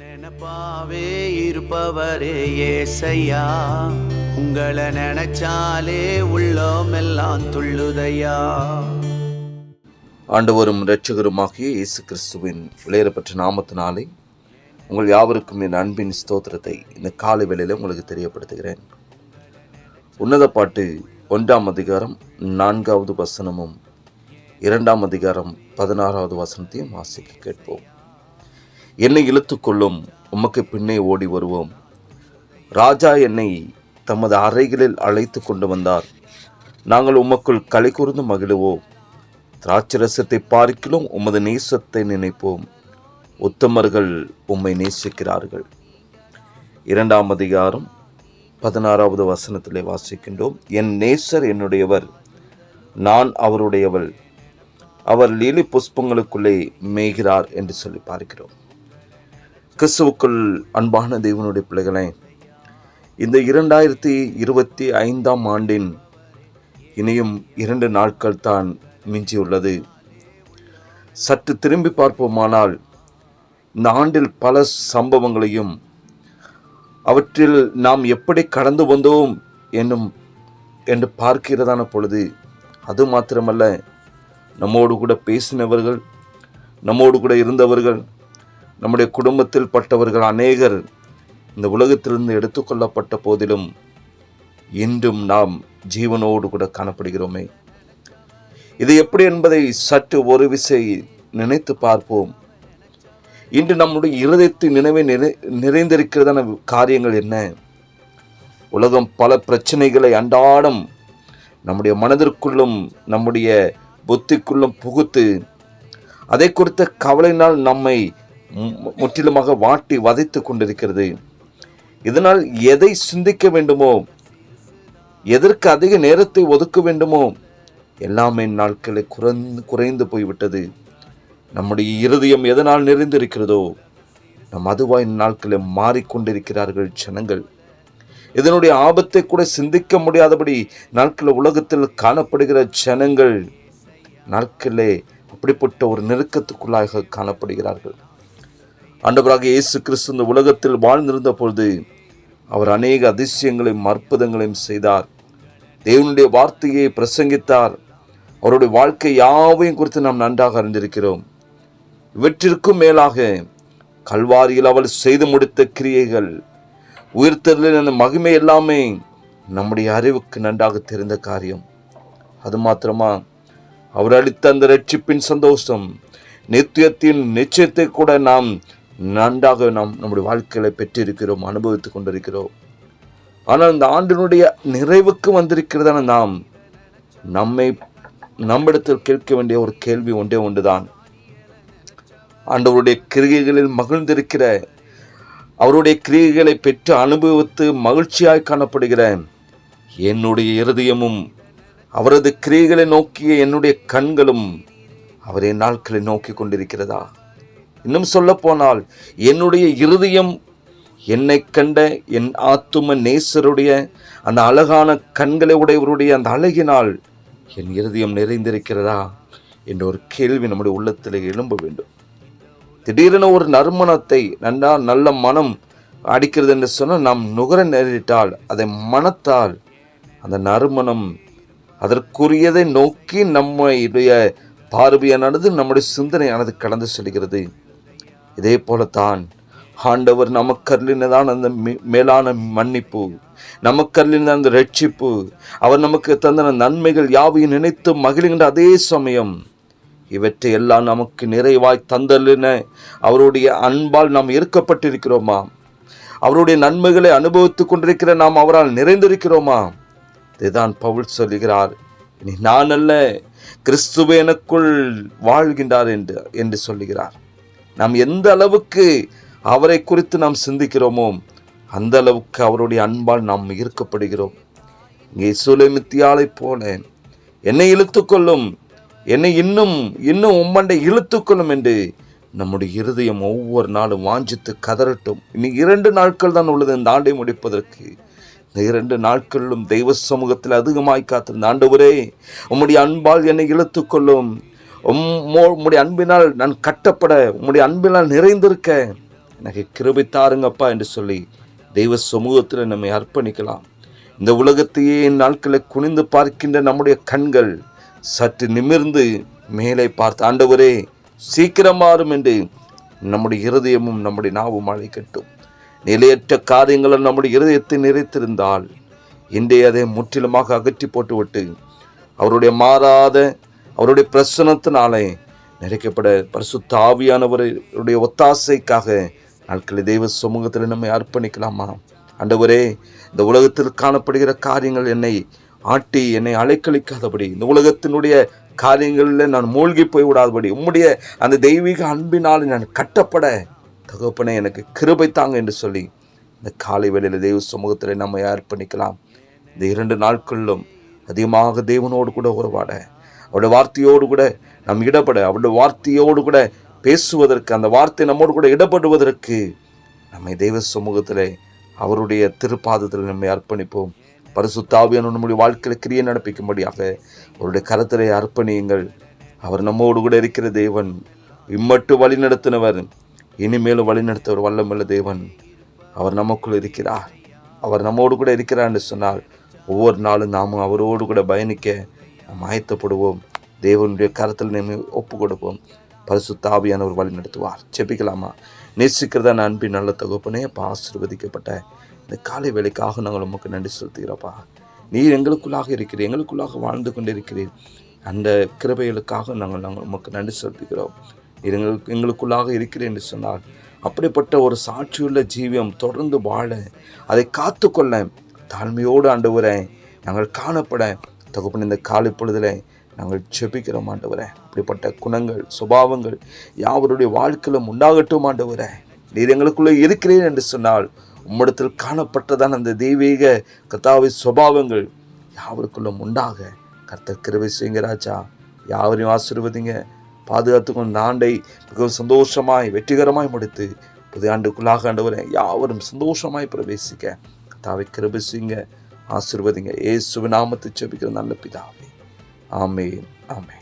நினப்பாவே இருப்பவரே ஏசையா. உங்களை நினைச்சாலே உள்ளோம் எல்லாம் துள்ளுதையா. ஆண்டவரும் இரட்சகருமாகிய இயேசு கிறிஸ்துவின் விளையரப்பற்ற நாமத்தினாலே உங்கள் யாவருக்கும் என் அன்பின் ஸ்தோத்திரத்தை இந்த காலை வேளையில் உங்களுக்கு தெரியப்படுத்துகிறேன். உன்னத பாட்டு ஒன்றாம் அதிகாரம் நான்காவது வசனமும் இரண்டாம் அதிகாரம் பதினாறாவது வசனத்தையும் வாசிக்க கேட்போம். என்னை இழுத்துக்கொள்ளும் உமக்கு பின்னே ஓடி வருவோம். ராஜா என்னை தமது அறைகளில் அழைத்து கொண்டு வந்தார். நாங்கள் உமக்குள் களி கூர்ந்து மகிழுவோம். திராட்சரசத்தை பார்க்கிலும் உமது நேசத்தை நினைப்போம். உத்தமர்கள் உம்மை நேசிக்கிறார்கள். இரண்டாம் அதிகாரம் பதினாறாவது வசனத்திலே வாசிக்கின்றோம். என் நேசர் என்னுடையவர் நான் அவருடையவள். அவர் லீலி புஷ்பங்களுக்குள்ளே மேய்கிறார் என்று சொல்லி பார்க்கிறோம். கிறிஸ்துவுக்குள் அன்பான தேவனுடைய பிள்ளைகளே இந்த இரண்டாயிரத்தி இருபத்தி ஐந்தாம் ஆண்டின் இனியும் இரண்டு நாட்கள் தான் மிஞ்சியுள்ளது. சற்று திரும்பி பார்ப்போமானால் இந்த ஆண்டில் பல சம்பவங்களையும் அவற்றில் நாம் எப்படி கடந்து வந்தோம் என்னும் என்று பார்க்கிறதான பொழுது அது மாத்திரமல்ல நம்மோடு கூட பேசினவர்கள் நம்மோடு கூட இருந்தவர்கள் நம்முடைய குடும்பத்தில் பட்டவர்கள் அநேகர் இந்த உலகத்திலிருந்து எடுத்துக்கொள்ளப்பட்ட போதிலும் இன்றும் நாம் ஜீவனோடு கூட காணப்படுகிறோமே. இது எப்படி என்பதை சற்று ஒரு விசை நினைத்து பார்ப்போம். இன்று நம்முடைய இருதயத்தின் நினைவை நிறை நிறைந்திருக்கிறதான காரியங்கள் என்ன? உலகம் பல பிரச்சனைகளை அன்றாடம் நம்முடைய மனதிற்குள்ளும் நம்முடைய புத்திக்குள்ளும் புகுத்து அதை குறித்த கவலையினால் நம்மை முற்றிலுமாக வாட்டி வதைத்து கொண்டிருக்கிறது. இதனால் எதை சிந்திக்க வேண்டுமோ எதற்கு அதிக நேரத்தை ஒதுக்க வேண்டுமோ எல்லாமே நாட்களை குறைந்து குறைந்து போய்விட்டது. நம்முடைய இருதயம் எதனால் நிறைந்திருக்கிறதோ நம் அதுவாய் நாட்களை மாறிக்கொண்டிருக்கிறார்கள் ஜனங்கள். இதனுடைய ஆபத்தை கூட சிந்திக்க முடியாதபடி நாட்களில் உலகத்தில் காணப்படுகிற ஜனங்கள் நாட்களே அப்படிப்பட்ட ஒரு நெருக்கத்துக்குள்ளாக காணப்படுகிறார்கள். ஆண்டவராக இயேசு கிறிஸ்து இந்த உலகத்தில் வாழ்ந்திருந்த பொழுது அவர் அநேக அதிசயங்களையும் அற்புதங்களையும் செய்தார். தேவனுடைய வார்த்தையை பிரசங்கித்தார். அவருடைய வாழ்க்கை யாவையும் குறித்து நாம் நன்றாக அறிந்திருக்கிறோம். இவற்றிற்கும் மேலாக கல்வாரியில் அவள் செய்து முடித்த கிரியைகள் உயிர்த்தலில் அந்த மகிமை எல்லாமே நம்முடைய அறிவுக்கு நன்றாக தெரிந்த காரியம். அது மாத்திரமா அவர் அளித்த அந்த ரட்சிப்பின் சந்தோஷம் நித்தியத்தின் நிச்சயத்தை கூட நாம் நன்றாக நாம் நம்முடைய வாழ்க்கையில் பெற்றிருக்கிறோம் அனுபவித்துக் கொண்டிருக்கிறோம். ஆனால் இந்த ஆண்டினுடைய நிறைவுக்கு வந்திருக்கிறதான நாம் நம்மை நம்மிடத்தில் கேட்க வேண்டிய ஒரு கேள்வி ஒன்றே ஒன்றுதான். ஆண்டவருடைய கிரிகைகளில் மகிழ்ந்திருக்கிற அவருடைய கிரிகைகளை பெற்று அனுபவித்து மகிழ்ச்சியாய் காணப்படுகிற என்னுடைய இருதயமும் அவரது கிரியைகளை நோக்கிய என்னுடைய கண்களும் அவரே நாட்களை நோக்கி கொண்டிருக்கிறதா? இன்னும் சொல்ல போனால் என்னுடைய இருதயம் என்னை கண்ட என் ஆத்தும நேசருடைய அந்த அழகான கண்களை உடையவருடைய அந்த அழகினால் என் இருதயம் நிறைந்திருக்கிறதா என்ற ஒரு கேள்வி நம்முடைய உள்ளத்தில் எழும்ப வேண்டும். திடீரென ஒரு நறுமணத்தை நன்றா நல்ல மனம் அடிக்கிறது என்று சொன்னால் நாம் நுகர நேரிட்டால் அதை மனத்தால் அந்த நறுமணம் அதற்குரியதை நோக்கி நம்முடைய பார்வையானது நம்முடைய சிந்தனையானது கடந்து செல்கிறது. இதே போலத்தான் ஆண்டவர் நமக்கருளினதான் அந்த மே- மேலான மன்னிப்பு நமக்கருளின அந்த ரட்சிப்பு அவர் நமக்கு தந்த நன்மைகள் யாவையும் நினைத்து மகிழ்கின்ற அதே சமயம் இவற்றை எல்லாம் நமக்கு நிறைவாய் தந்தலின அவருடைய அன்பால் நாம் இருக்கப்பட்டிருக்கிறோமா அவருடைய நன்மைகளை அனுபவித்துக் கொண்டிருக்கிற நாம் அவரால் நிறைந்திருக்கிறோமா? இதுதான் பவுல் சொல்லுகிறார். இனி நான் அல்ல கிறிஸ்துவ எனக்குள் வாழ்கின்றார் என்று என்று சொல்லுகிறார். நாம் எந்த அளவுக்கு அவரை குறித்து நாம் சிந்திக்கிறோமோ அந்த அளவுக்கு அவருடைய அன்பால் நாம் ஈர்க்கப்படுகிறோம். இங்கே சுலைமித்தியாலை போல என்னை இழுத்துக்கொள்ளும் என்னை இன்னும் இன்னும் உம்மண்டை இழுத்துக்கொள்ளும் என்று நம்முடைய இருதயம் ஒவ்வொரு நாளும் வாஞ்சித்து கதறட்டும். இனி இரண்டு நாட்கள் தான் உள்ளது இந்த ஆண்டை முடிப்பதற்கு. இந்த இரண்டு நாட்களிலும் தெய்வ சமூகத்தில் அதிகமாய் காத்திருந்த ஆண்டவரே உம்முடைய அன்பால் என்னை இழுத்துக்கொள்ளும் உம்முடைய அன்பினால் நான் கட்டப்பட உம்முடைய அன்பினால் நிறைந்திருக்க எனக்கு கிருபை தாருங்கப்பா என்று சொல்லி தெய்வ சமூகத்தில் நம்மை அர்ப்பணிக்கலாம். இந்த உலகத்தையே நாட்களை குனிந்து பார்க்கின்ற நம்முடைய கண்கள் சற்று நிமிர்ந்து மேலே பார்த்து ஆண்டவரே சீக்கிரம் மாறும் என்று நம்முடைய இருதயமும் நம்முடைய நாவும் அழைக்கட்டும். நிலையற்ற காரியங்களும் நம்முடைய இருதயத்தை நிறைத்திருந்தால் இன்றைய அதை முற்றிலுமாக அகற்றி போட்டுவிட்டு அவருடைய மாறாத அவருடைய பிரசனத்தினாலே நிறைக்கப்பட பரிசுத்த ஆவியானவருடைய ஒத்தாசைக்காக நாட்களில் தெய்வ சமூகத்தில் நம்மை அர்ப்பணிக்கலாமா? அண்டவரே இந்த உலகத்தில் காணப்படுகிற காரியங்கள் என்னை ஆட்டி என்னை அலைக்கழிக்காதபடி இந்த உலகத்தினுடைய காரியங்களில் நான் மூழ்கி போய் விடாதபடி உம்முடைய அந்த தெய்வீக அன்பினால் நான் கட்டப்பட தகப்பனை எனக்கு கிருபை தாங்க என்று சொல்லி இந்த காலை வேளையில் தெய்வ சமூகத்தில் நம்மை அர்ப்பணிக்கலாம். இந்த இரண்டு நாட்களிலும் அதிகமாக தேவனோடு கூட உறவாட அவருடைய வார்த்தையோடு கூட நாம் இடப்பட அவருடைய வார்த்தையோடு கூட பேசுவதற்கு அந்த வார்த்தை நம்மோடு கூட இடப்படுவதற்கு நம்மை தெய்வ சமூகத்தில் அவருடைய திருப்பாதத்தில் நம்மை அர்ப்பணிப்போம். பரிசுத்தாவியான நம்முடைய வாழ்க்கையில் கிரியை நடப்பிக்கும்படியாக அவருடைய கரத்திலே அர்ப்பணியுங்கள். அவர் நம்மோடு கூட இருக்கிற தேவன். இம்மட்டு வழி நடத்தினவர். இனிமேலும் வழி நடத்தவர் வல்லமுள்ள தேவன். அவர் நமக்குள் இருக்கிறார். அவர் நம்மோடு கூட இருக்கிறார் என்று சொன்னால் ஒவ்வொரு நாளும் நாமும் அவரோடு கூட பயணிக்க நாம் ஆயத்தப்படுவோம் தேவனுடைய கரத்தில் நம்ம ஒப்பு கொடுப்போம் பரிசு தாவியான ஒரு வழி நடத்துவார். செபிக்கலாமா நேசிக்கிறதா அன்பின் நல்ல தகப்பனே அப்பா ஆசிர்வதிக்கப்பட்ட இந்த காலை வேலைக்காக நாங்கள் உமக்கு நன்றி செலுத்துகிறோப்பா நீர் எங்களுக்குள்ளாக இருக்கிறீர் எங்களுக்குள்ளாக வாழ்ந்து கொண்டிருக்கிறீர். அந்த கிருபைகளுக்காக நாங்கள் நாங்கள் உமக்கு நன்றி செலுத்துகிறோம். நீர் எங்களுக்கு எங்களுக்குள்ளாக இருக்கிறேன் என்று சொன்னால் அப்படிப்பட்ட ஒரு சாட்சியுள்ள ஜீவியம் தொடர்ந்து வாழ அதை காத்துக்கொள்ள தாழ்மையோடு ஆண்டவரே நாங்கள் காணப்பட தகப்பன் இந்த காலை பொழுதில் நாங்கள் செபிக்கிறோம் ஆண்டவரே. அப்படிப்பட்ட குணங்கள் சுபாவங்கள் யாவருடைய வாழ்க்கையிலும் உண்டாகட்டும் ஆண்டவரே. நீர் எங்களுக்குள்ளே இருக்கிறேன் என்று சொன்னால் உம்மிடத்தில் காணப்பட்டதான் அந்த தெய்வீக கர்த்தாவை சுபாவங்கள் யாவருக்குள்ளும் உண்டாக. கர்த்தர் கிருபை செய்யுங்க ராஜா. யாவரையும் ஆசீர்வதிங்க. பாதுகாத்துக்கொண்டு கொண்ட ஆண்டை மிகவும் சந்தோஷமாய் வெற்றிகரமாய் முடித்து புதிய ஆண்டுக்குள்ளாக ஆண்டவரை யாவரும் சந்தோஷமாய் பிரவேசிக்க. கர்த்தாவை கிருபை செய்யுங்க. ஆசிர்வதிங்க. ஏசுவி நாமத்தை செபிக்கிற நல்ல பிதாவே. ஆமேன். ஆமென்.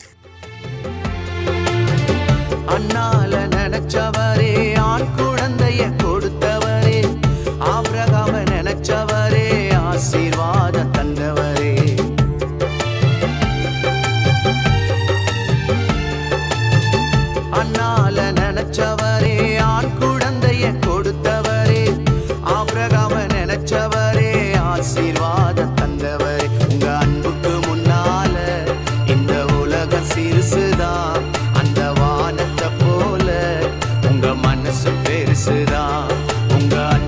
அண்ணால நினைச்சவரே பெருசுதான். உங்க